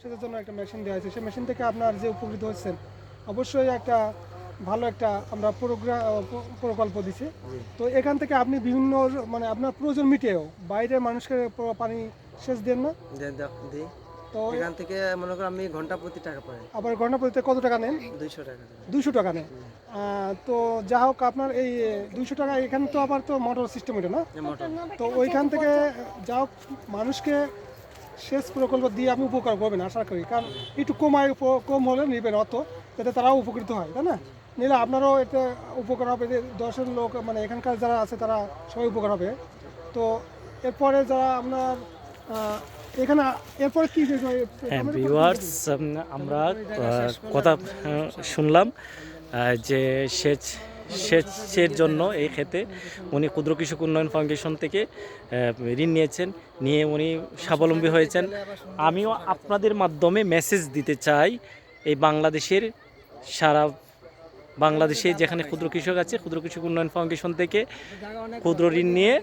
সেটার জন্য একটা মেশিন দেওয়া হয়েছে। সেই মেশিন থেকে আপনার যে উপকৃত হচ্ছেন অবশ্যই একটা ভালো একটা আমরা প্রোগ্রাম প্রকল্প দিছি। তো এখান থেকে আপনি বিভিন্ন মানে আপনার প্রয়োজন মিটেও বাইরে মানুষকে পানি সেচ দেন না? তো এখান থেকে মনে করো আমি ঘণ্টা প্রতি টাকা পাই। আবার ঘটনা প্রতিতে কত টাকা নেন? দুইশো টাকা। দুইশো টাকা নেন। তো যা হোক আপনার এই দুইশো টাকা এখানে তো আবার তো মোটর সিস্টেম এটা না? তো ওইখান থেকে যা হোক মানুষকে সেচ প্রকল্প দিয়ে আপনি উপকার করবেন আশা করি। কারণ একটু কমায় উপ- কম হলে নেবেন অত যাতে তারাও উপকৃত হয় তাই না? নিলে আপনারও এতে উপকার হবে যে দশের লোক মানে এখানকার যারা আছে তারা সবাই উপকার হবে। তো এরপরে যারা আপনার এখানে এরপরে কি হ্যাঁ ভিউয়ার্স আমরা কথা শুনলাম যে সেচ সেচের জন্য এই ক্ষেত্রে উনি ক্ষুদ্র কৃষক উন্নয়ন ফাউন্ডেশন থেকে ঋণ নিয়েছেন, নিয়ে উনি স্বাবলম্বী হয়েছেন। আমিও আপনাদের মাধ্যমে মেসেজ দিতে চাই, এই বাংলাদেশের সারা বাংলাদেশে যেখানে ক্ষুদ্র কৃষক আছে, ক্ষুদ্র কৃষক উন্নয়ন ফাউন্ডেশন থেকে ক্ষুদ্র ঋণ নিয়ে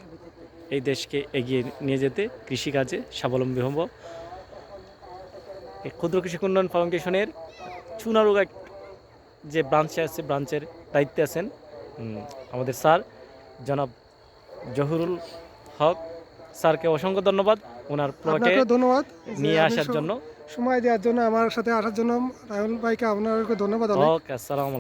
এই দেশকে এগিয়ে নিয়ে যেতে কৃষিকাজে স্বাবলম্বী হব। এই ক্ষুদ্র কৃষক উন্নয়ন ফাউন্ডেশনের চুনারুগা যে ব্রাঞ্চে আছে ব্রাঞ্চের দায়িত্বে আছেন আমাদের স্যার জনাব জহুরুল হক স্যারকে অসংখ্য ধন্যবাদ। ওনার প্রকে ধন্যবাদ নিয়ে আসার জন্য। সময় দেওয়ার জন্য আমার সাথে আসার জন্য রাহুল ভাইকে আপনাকে ধন্যবাদ ওকে আসসালাম